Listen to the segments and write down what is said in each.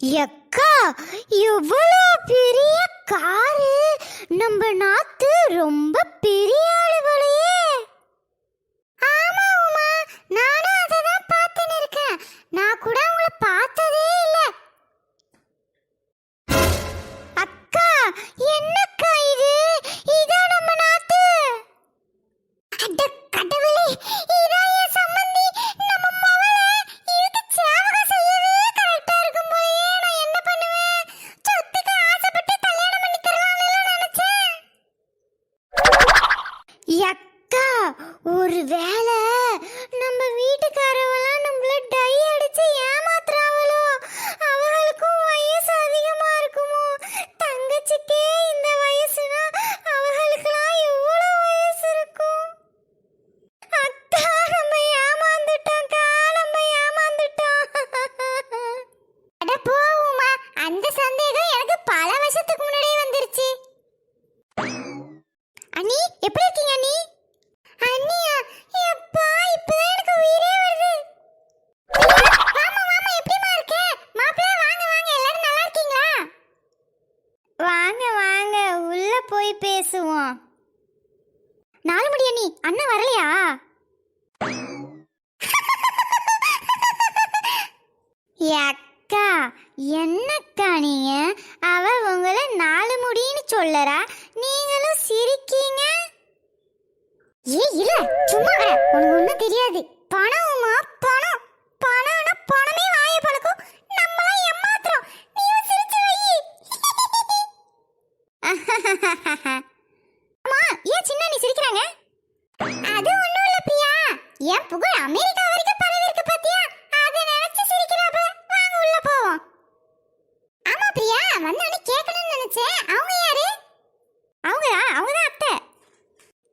எக்கா எவ்வளோ பெரிய காரு. நம்ம நாத்து ரொம்ப பெரிய அக்கா என்னக்கா நீங்க? அவ உங்களை நாலு முடின்னு சொல்லறா. நீங்களும் சிரிக்கீங்க? ஏ இல்ல சும்மா வர. உனக்கு ஒண்ணும் தெரியாது. பணம்மா பணம். பணம்னா பணமே வாய பழக்கம் நம்மளாம் ஏமாத்துறோம். நீ சிரிச்சு வை. அம்மா ஏன் சின்ன நீ சிரிக்கிறாங்க? அது என் புகழ் அமெரிக்கா வரைக்கும் பரவி இருக்கு பாத்தியா? அத நினைச்சு சிரிக்கிறாப்ப வாங்க உள்ள போவோம். ஆமா பிரியா வந்தோடனே கேட்கணும்னு நினைச்சேன். அவங்க யாரு? அவங்களா? அவங்க தான் அத்தை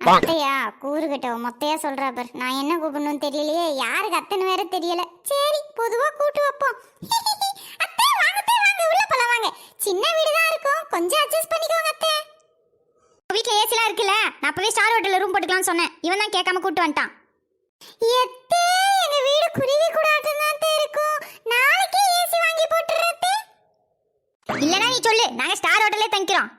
அத்தையா? கூறுகிட்ட மொத்தையா சொல்றா பார். நான் என்ன கூப்பிடணும்னு தெரியலையே. யாருக்கு அத்தைன்னு வேற தெரியல. சரி பொதுவா கூட்டு வைப்போம். அத்தை வாங்க அத்தை வாங்க. உள்ள போலாம் வாங்க. சின்ன வீடு தான் இருக்கும். கொஞ்சம் அட்ஜஸ்ட் பண்ணிக்கோங்க அத்தை. வீட்ல ஏசிலாம் இருக்குல்ல? நான் அப்பவே ஸ்டார் ஹோட்டல்ல ரூம் போட்டுக்கலாம்னு சொன்னேன். இவன் தான் கேட்காம கூட்டு வந்துட்டான். இல்லனா நீ சொல்லு நாங்க ஸ்டார் ஹோட்டல்லே தங்கிக்கிறோம்.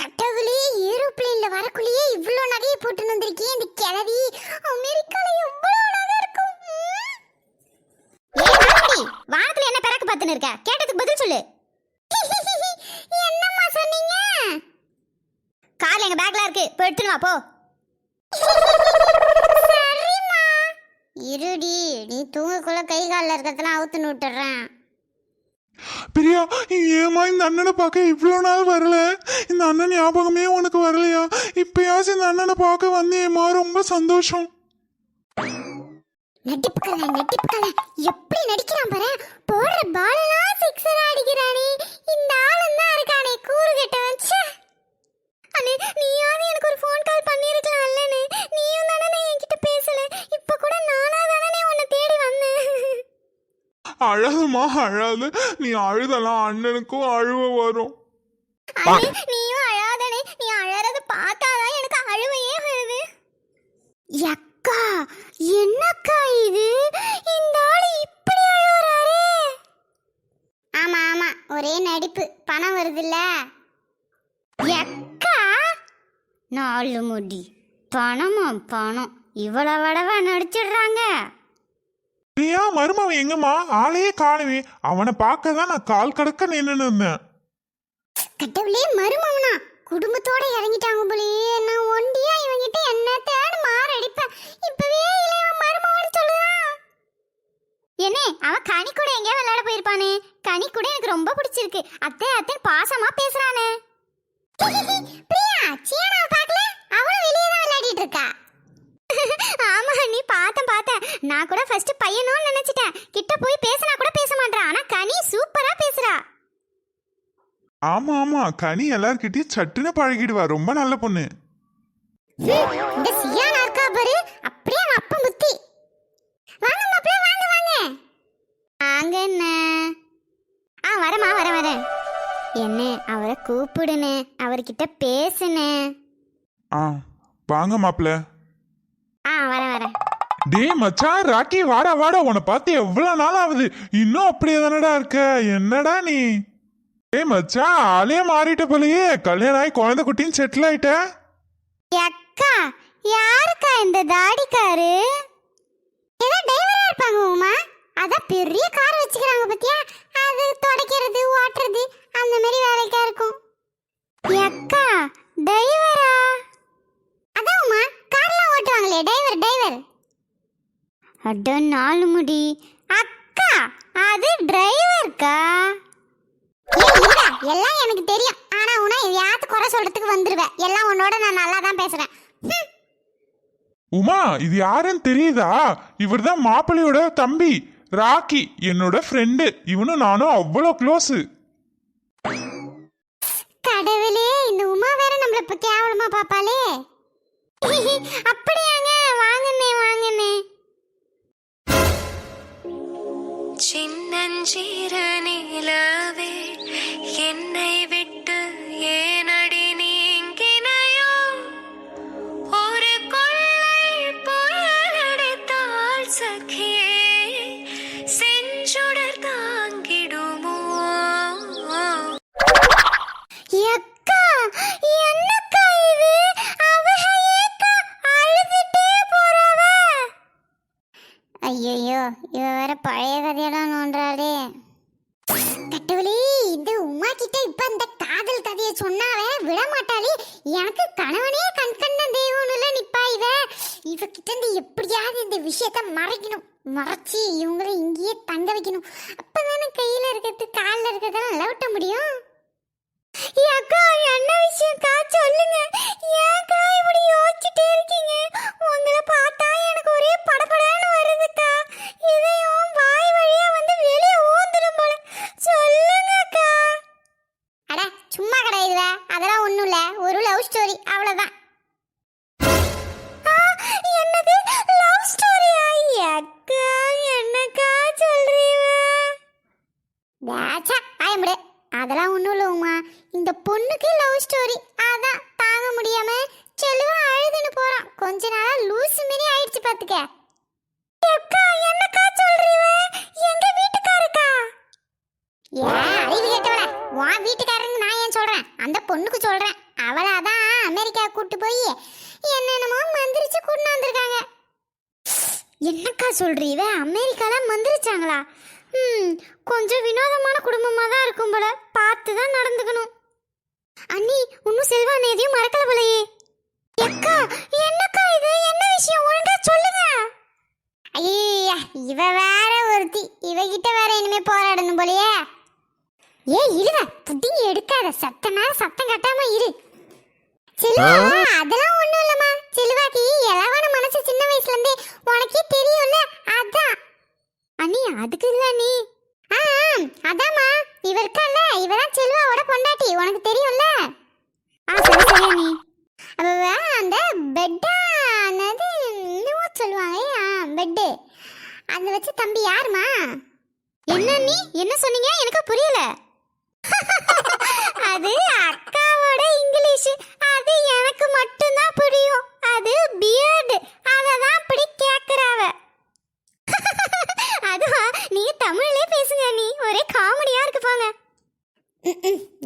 கடவுளே ஏரோப்ளேன்ல வரக்குள்ளேயே இவ்ளோ நகையை போட்டு வந்திருக்கேன் இந்த கிழவி. அமெரிக்கால எவ்வளவு நகை இருக்கும். ம்? ஏய் வானத்துல என்ன பிறக்கு பார்த்துன்னு இருக்க? கேட்டதுக்கு பதில் சொல்லு. என்னம்மா சொன்னீங்க? கார்ல எங்க பேக்ல இருக்கு. போய் எடுத்துன்னு வா போ. இருடி நீ தூங்கக்குள்ள கை காலில் இருக்கிறதெல்லாம் அவுத்துன்னு விட்டுறேன். பிரியா ஏமா இந்த அண்ணனை பார்க்க இவ்வளோ நாள் வரல? இந்த அண்ணன் ஞாபகமே உனக்கு வரலையா? இப்பயாச்சும் இந்த அண்ணனை பார்க்க வந்தேம்மா ரொம்ப சந்தோஷம். நடிப்பு கலை நடிப்பு கலை எப்படி நடிக்கிறான் பாரு? போடுற பாலெல்லாம் சிக்ஸர் அடிக்கிறானே. இந்த ஆளும் தான் இருக்கானே கூறு கெட்டவன். ச்சே. அண்ணே நீயாவது எனக்கு ஒரு ஃபோன் கால் பண்ணிருக்கலாம் அழகுமா அழாத நீ அழுதலாம் அண்ணனுக்கும் அழுவ வரும். நீயும் அழாதனே நீ அழறத பார்த்தாதான் எனக்கு அழுவையே வருது. யக்கா என்னக்கா இது? இந்த ஆள் இப்படி அழுவுறாரே. ஆமா ஆமா. ஒரே நடிப்பு. பணம் வருதுல்ல. யக்கா! நாலு முடி. பணமா பணம். இவ்வளவு வடவா நடிச்சிடுறாங்க. பிரியா மருமவன் எங்கம்மா? ஆளையே காணவே அவனை பார்க்க தான் நான் கால் கடக்க நின்று இருந்தேன். கடவுளே மருமவனா? குடும்பத்தோட இறங்கிட்டாங்க போலயே. நான் ஒண்டியா இவங்கிட்ட என்ன தேடு மாரடிப்பேன். இப்பவே இளைய மருமவன் சொல்லுதான் என்னே அவன் கனி கூட எங்கேயோ விளையாட போயிருப்பானே. கனி கூட எனக்கு ரொம்ப பிடிச்சிருக்கு. அத்தை அத்தை பாசமா பேசுறானே. பிரியா சியானாவை பார்க்கல அவளும் வெளியே தான் விளையாடிட்டு இருக்கா ஆமா நீ பார்த்தேன் பார்த்தேன் நான் கூட ஃபர்ஸ்ட் பையனும் நினைச்சிட்டேன் கிட்ட போய் பேசினா கூட பேச மாட்டான் ஆனா கனி சூப்பரா பேசுறா ஆமா ஆமா கனி எல்லார்கிட்டயும் சட்டுன்னு பழகிடுவா. ரொம்ப நல்ல பொண்ணு. இந்த சியானா இருக்கா பாரு. அப்படியே அவன் அப்பன் புத்தி வாங்க மாப்பிள்ள வாங்க வாங்க. வாங்க என்ன ஆ வரமா வர வரேன். என்ன அவரை கூப்பிடுனே அவர்கிட்ட பேசுனே. ஆ வாங்க மாப்பிள்ள ஆ வரேன் வரேன். டேய் மச்சான் ராக்கி வாடா வாடா. உன்னை பார்த்து எவ்வளவு நாள் ஆகுது இன்னும் அப்படியே தானடா இருக்க? என்னடா நீ? டேய் மச்சான் ஆளே மாறிட்ட போலயே. கல்யாணம் ஆகி குழந்தை குட்டின்னு செட்டில் ஆயிட்ட? அக்கா யாருக்கா இந்த தாடிக்காரு ஏதோ டிரைவரா இருப்பாங்க உமா. அதான் பெரிய கார் வச்சுக்கிறாங்க பத்தியா. அது துடைக்கிறது ஓட்டுறது அந்த மாதிரி வேலைக்கா இருக்கும். அக்கா டிரைவரா அதான் உமா கார்லாம் ஓட்டுவாங்களே டிரைவர் டிரைவர் அட நாலு முடி. அக்கா அது டிரைவர்க்கா எல்லாம் எனக்கு தெரியும். ஆனா உன யாத்து குறை சொல்றதுக்கு வந்துருவேன் எல்லாம் உன்னோட நான் நல்லா தான் பேசுறேன். உமா இது யாருன்னு தெரியுதா? இவர்தான் மாப்பிள்ளையோட தம்பி. ராக்கி என்னோட ஃப்ரெண்டு இவனும் நானும் அவ்வளோ க்ளோஸு கடவுளே இந்த உமா வேற நம்மள இப்ப கேவலமா பாப்பாளே. அப்படியாங்க வாங்கண்ணே வாங்கண்ணே. சின்னஞ்சிறு நிலவே பழைய கதையெல்லாம் நோன்றாளே. கட்டுவலி இந்த உமா கிட்ட இப்ப இந்த காதல் கதையை சொன்னாவே விட மாட்டாளே எனக்கு கணவனே கண் கண்ட தெய்வம்ல நிப்பா இவ. இவகிட்ட இருந்து எப்படியாவது இந்த விஷயத்த மறைக்கணும். மறைச்சி இவங்களை இங்கேயே தங்க வைக்கணும். லவ் ஸ்டோரி அதான் தாங்க முடியாம செல்வா அழுதுன்னு போறான். கொஞ்ச நாளா லூசு மாரி ஆயிடுச்சு பாத்துக்க. அக்கா என்னக்கா சொல்றீங்க? எங்க வீட்டுக்காரக்கா ஏன் அறிவு கேட்டவள உன் வீட்டுக்காரங்க நான் ஏன் சொல்றேன்? அந்த பொண்ணுக்கு சொல்றேன். அவளை தான் அமெரிக்கா கூட்டு போய் என்னென்னமோ மந்திரிச்சு கூட்டு வந்திருக்காங்க. என்னக்கா சொல்றீவ அமெரிக்கால மந்திரிச்சாங்களா? ம் கொஞ்சம் வினோதமான குடும்பமாக தான் இருக்கும் போல. பார்த்து தான் நடந்துக்கணும். அண்ணி இன்னும் செல்வான் எதையும் மறக்கல போலயே. அக்கா என்னக்கா இது? என்ன விஷயம்? ஒழுங்கா சொல்லுங்க. ஐயா இவ வேற ஒருத்தி. இவகிட்ட வேற இனிமே போராடணும் போலயே. ஏ இருவ புடிங்கி எடுக்காத. சத்தமா சத்தம் கட்டாம இரு. செல்வா அதெல்லாம் ஒண்ணும் இல்லம்மா. செல்வாக்கு இளவான மனசு சின்ன வயசுல இருந்தே உனக்கே தெரியும்ல? அதான். அண்ணி அதுக்கு இல்ல நீ ஆ அதாம்மா. இவ இருக்கால இவதான் செல்வாவோட பொண்டாட்டி உனக்கு தெரியும்ல? ஆ சரி சரி அண்ணி. அப்ப அந்த பெட்டா என்னது சொல்லுவாங்க ஆ பெட்டு அதை வச்சு தம்பி யாருமா என்ன நீ என்ன சொன்னீங்க? எனக்கு புரியல. அது அக்காவோட இங்கிலீஷ். அது எனக்கு மட்டும்தான் புரியும். அது பியர்டு அதை தான் அப்படி கேட்குறாவ அதுவா நீங்க தமிழ்லயே பேசுங்க நீ ஒரே காமெடியா இருக்கு போங்க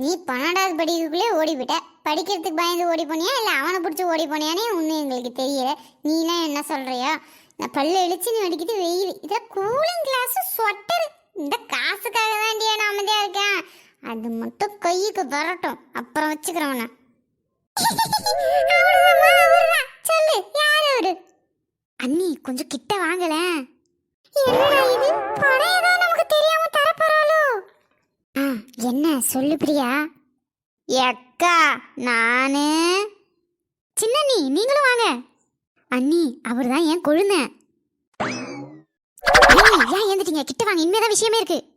நீ பன்னெண்டாவது படிக்கிறதுக்குள்ளே ஓடிவிட்ட. படிக்கிறதுக்கு பயந்து ஓடி போனியா? இல்லை அவனை பிடிச்சி ஓடி போனியானே ஒன்றும் எங்களுக்கு தெரியல. நீலாம் என்ன சொல்றியா? நான் பல்லு இழிச்சு நீ அடிக்குது வெயில். இதை கூலிங் கிளாஸ் ஸ்வெட்டர் இந்த காசுக்காக வேண்டிய நான் அமைதியா இருக்கேன். அது மட்டும் கையுக்கு வரட்டும். அப்புறம் வச்சுக்கிறவன சொல்லு யார் அவரு? அண்ணி கொஞ்சம் கிட்ட வாங்கலேன் என்ன சொல்லு பிரியா. எக்கா நானு. சின்னண்ணி நீங்களும் வாங்க. அண்ணி அவர் தான் என் கொழுந்த. ஏன் ஏந்துட்டீங்க? கிட்ட வாங்க இனிமேதான் விஷயமே இருக்கு.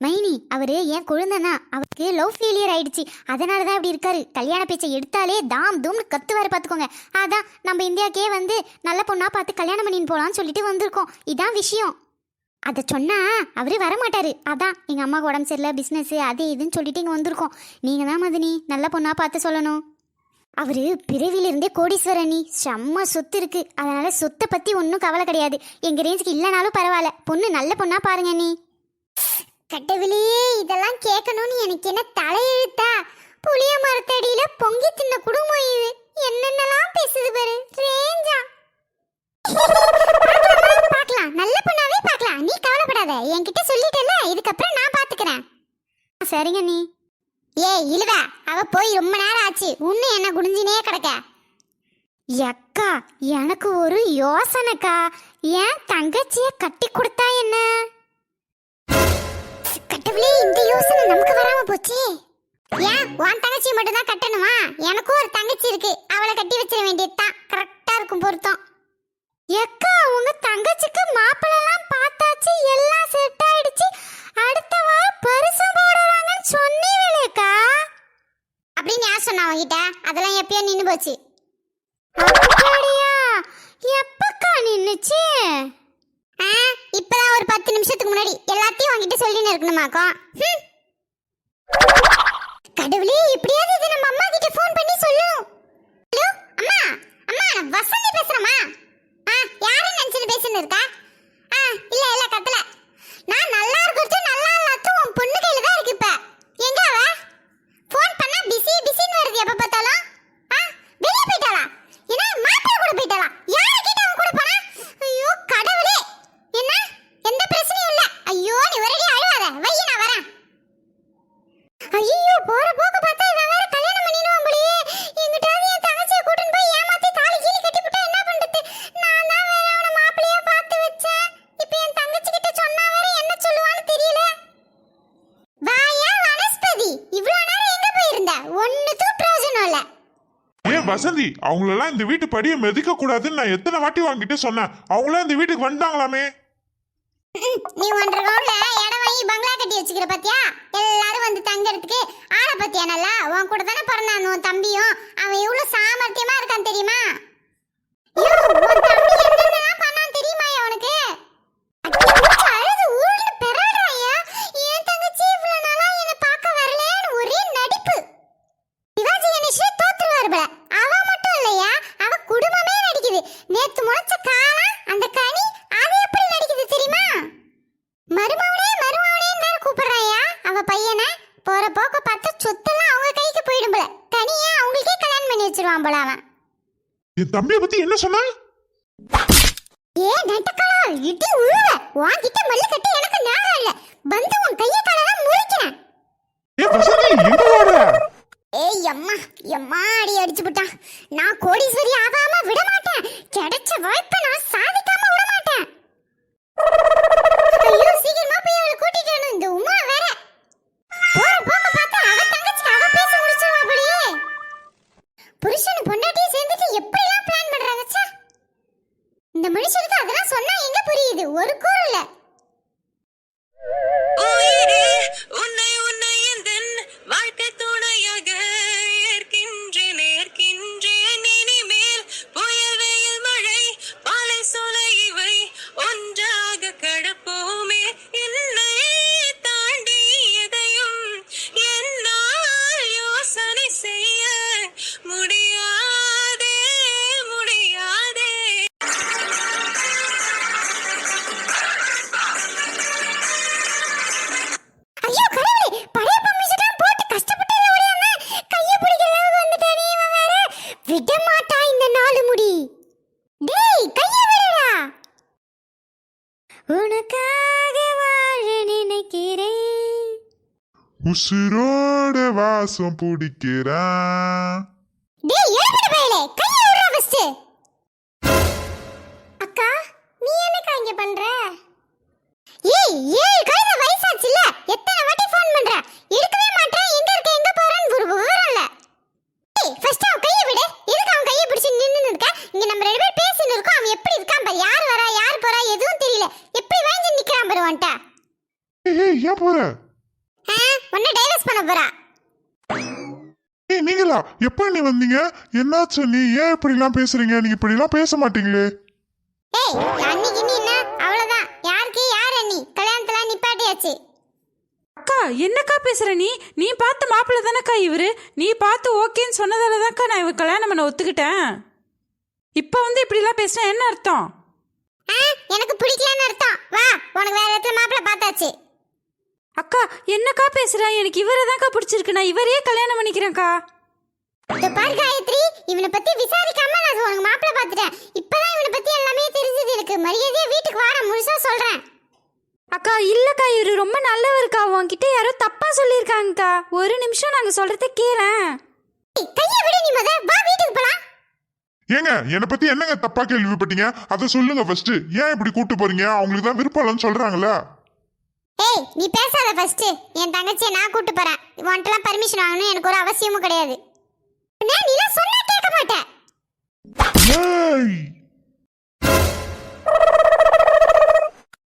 மைனி அவரு என் குழந்தைனா. அவருக்கு லவ் ஃபெயிலியர் ஆயிடுச்சு. அதனால தான் இப்படி இருக்காரு. கல்யாண பேச்சை எடுத்தாலே தாம் தூம்னு கத்துவாரு பார்த்துக்கோங்க அதான் நம்ம இந்தியாக்கே வந்து நல்ல பொண்ணாக பார்த்து கல்யாணம் பண்ணின்னு போகலான்னு சொல்லிட்டு வந்திருக்கோம். இதான் விஷயம். அதை சொன்னால் அவரே வரமாட்டார். அதான் எங்கள் அம்மாவுக்கு உடம்பு சரியில்லை பிஸ்னஸ்ஸு அது இதுன்னு சொல்லிட்டு இங்கே வந்திருக்கோம். நீங்கள் தான் மதினி நல்ல பொண்ணாக பார்த்து சொல்லணும். அவர் பிறவிலிருந்தே கோடீஸ்வரனி செம்ம சொத்து இருக்குது அதனால் சொத்தை பற்றி ஒன்றும் கவலை கிடையாது. எங்கள் ரேஞ்சுக்கு இல்லைனாலும் பரவாயில்ல. பொண்ணு நல்ல பொண்ணாக பாருங்க நீ. கட்டவிலே இதெல்லாம் கேட்கணும்னு எனக்கு என்ன தலையெழுத்தா? புளிய மரத்தடியில பொங்கி தின்ன குடும்பம் இது. என்னென்னலாம் பேசுது பாரு. ரேஞ்சா பார்க்கலாம், நல்ல பொண்ணாவே பார்க்கலாம். நீ கவலைப்படாத. என்கிட்ட சொல்லிட்டல இதுக்கப்புறம் நான் பாத்துக்கிறேன். சரிங்க நீ. ஏ இழுவ. அவ போய் ரொம்ப நேரம் ஆச்சு. இன்னும் என்ன குடிஞ்சினே கிடக்க. அக்கா எனக்கு ஒரு யோசனைக்கா. ஏன் தங்கச்சிய கட்டி கொடுத்தா என்ன? கட்டவிலே இந்த யோசனை நமக்கு வராம போச்சு. ஏன்? உன் தங்கச்சி மட்டும் தான் கட்டணுமா? எனக்கும் ஒரு தங்கச்சி இருக்கு. அவளை கட்டி வச்சிட வேண்டியதுதான். கரெக்டா இருக்கும் பொருத்தம். எக்கா உங்க தங்கச்சிக்கு மாப்பிள்ளலாம் பார்த்தாச்சு எல்லாம் செட் ஆயிடுச்சு. அடுத்த வாரம் பரிசு போடுறாங்கன்னு சொன்னீங்களேக்கா அப்படின்னு யார் சொன்னா உங்ககிட்ட அதெல்லாம் எப்பயோ நின்னு போச்சு. அப்படியா எப்பக்கா நின்னுச்சு? ஆ இப்பதான் ஒரு பத்து நிமிஷத்துக்கு முன்னாடி எல்லாத்தையும் உங்ககிட்ட சொல்லின்னு இருக்கணுமாக்கா கடவுளே எப்படியாவது இதை நம்ம அம்மா கிட்ட ஃபோன் பண்ணி சொல்லணும். ஹலோ அம்மா அம்மா நான் வசந்தி பேசுறேம்மா. நினைச்சிட்டு பேசின்னு இருக்கா ஆ இல்ல இல்ல கத்தல நான் நல்லா இருக்கிறது நல்லா இல்லாத உன் பொண்ணு கையில தான் இருக்கு இப்ப எங்க அவ ஃபோன் பண்ணா பிஸி பிஸின்னு வருது எப்ப பார்த்தாலும் ஆ வெளிய போயிட்டாளா என்ன மாப்பிள்ளை கூட போயிட்டாளா யாரை கேட்டு அவன் கூட போனா ஐயோ கடவுளே என்ன எந்த பிரச்சனையும் இல்ல ஐயோ நீ ஒரேடி அழுவாத வை நான் வரேன் ஐயோ போற போக்க பார்த்தா இவன் வேற கல்யாணம் பண்ணிடுவான் போலயே எங்கிட்டாவது என் தங்கச்சியை கூட்டின்னு போய் ஏமாத்தி தாலி கீழி கட்டி விட்டா என்ன பண்றது நான் தான் வேற அவன மாப்பிள்ளையா பார்த்து வச்சேன் இப்போ என் தங்கச்சி கிட்ட சொன்னா வேற என்ன சொல்லுவான்னு தெரியல வாயா வனஸ்பதி இவ்ளோ நேரம் எங்க போயிருந்த ஒண்ணுத்துக்கும் பிரயோஜனம் இல்ல ஏன் வசந்தி அவங்களெல்லாம் இந்த வீட்டு படியை மெதிக்க கூடாதுன்னு நான் எத்தனை வாட்டி வாங்கிட்டு சொன்னேன்? அவங்களாம் இந்த வீட்டுக்கு வந்துட்டாங்களாமே. நீ ஒன்றரை கவுண்ட்ல இடம் வாங்கி பங்களா கட்டி வச்சுக்கிற பாத்தியா? எல்லாரும் வந்து தங்கறதுக்கு ஆள பாத்தியா நல்லா? உன் கூட தானே பிறந்தான் உன் தம்பியும்? அவன் எவ்வளவு சாமர்த்தியமா இருக்கான் தெரியுமா ஐயோ, உன் தம்பி என்னென்னலாம் பண்ணான் தெரியுமாயா உனக்கு அடி, மூச்சு அழுது உருண்டு பெறாடுறாயா. என் தங்கச்சி இவ்வளவு நாளா என்னை பார்க்க வரலையேன்னு ஒரே நடிப்பு சிவாஜி கணேஷே தோத்துருவாரு போல அவ மட்டும் இல்லையா அவ குடும்பமே நடிக்குது நேத்து முளைச்ச காலம் அந்த கனி அது எப்படி நடிக்குது தெரியுமா மருமவனே மருமவனே வேற கூப்பிடுறாயா அவ பையனை போற போக்க பார்த்தா சொத்தெல்லாம் அவங்க கைக்கு போயிடும் போல கனியை அவங்களுக்கே கல்யாணம் பண்ணி வச்சிருவான் போல அவன் என் தம்பியை பத்தி என்ன சொன்னா உசுரோட வாசம் பிடிக்கிறான். என்னாச்சு? நீ ஏன் இப்படி எல்லாம் பேசுறீங்க? நீங்க இப்படி எல்லாம் பேச மாட்டீங்களே. ஏய் அன்னைக்கு நீ என்ன அவ்வளவுதான். யாருக்கு? யார் அண்ணி? கல்யாணத்துல நிப்பாட்டியாச்சு. அக்கா என்னக்கா பேசுற நீ? நீ பார்த்த மாப்பிள்ள தானக்கா இவரு? நீ பார்த்து ஓகேன்னு சொன்னதால தான்க்கா நான் இவ கல்யாணம் பண்ண ஒத்துக்கிட்டேன். இப்போ வந்து இப்படிலாம் பேசினா என்ன அர்த்தம்? ஆ எனக்கு பிடிக்கலன்னு அர்த்தம். வா உனக்கு வேற இடத்துல மாப்பிள்ளை பார்த்தாச்சு. அக்கா என்னக்கா பேசுற? எனக்கு இவரை தான்க்கா பிடிச்சிருக்கு. நான் இவரையே கல்யாணம் பண்ணிக்கிறேன்க்கா. இந்த பாரு காயத்ரி இவனை பத்தி விசாரிக்காம நான் உனக்கு மாப்பிள்ளை பார்த்துட்டேன். இப்பதான் இவனை பத்தி எல்லாமே தெரிஞ்சது எனக்கு. மரியாதையா வீட்டுக்கு வாட முழுசா சொல்றேன். அக்கா இல்லக்கா இவரு ரொம்ப நல்லவருக்கா. உன்கிட்ட யாரோ தப்பா சொல்லியிருக்காங்கக்கா. ஒரு நிமிஷம் நாங்க சொல்றத கேளேன். கையை விடு நீ முத. வா வீட்டுக்கு போலாம். ஏங்க என்னை பத்தி என்னங்க தப்பா கேள்விப்பட்டீங்க? அதை சொல்லுங்க ஃபர்ஸ்ட் ஏன் இப்படி கூட்டு போறீங்க? அவங்களுக்கு தான் விருப்பம் இல்லைன்னு சொல்றாங்கல்ல. ஏய் நீ பேசாத ஃபர்ஸ்ட் என் தங்கச்சியை நான் கூட்டு போறேன். உன்ட்டெல்லாம் பர்மிஷன் வாங்கணும் எனக்கு ஒரு அவசியமும் கிடையாது. நான் நீலாம் சொன்னா கேட்க மாட்டேன் ஏய்!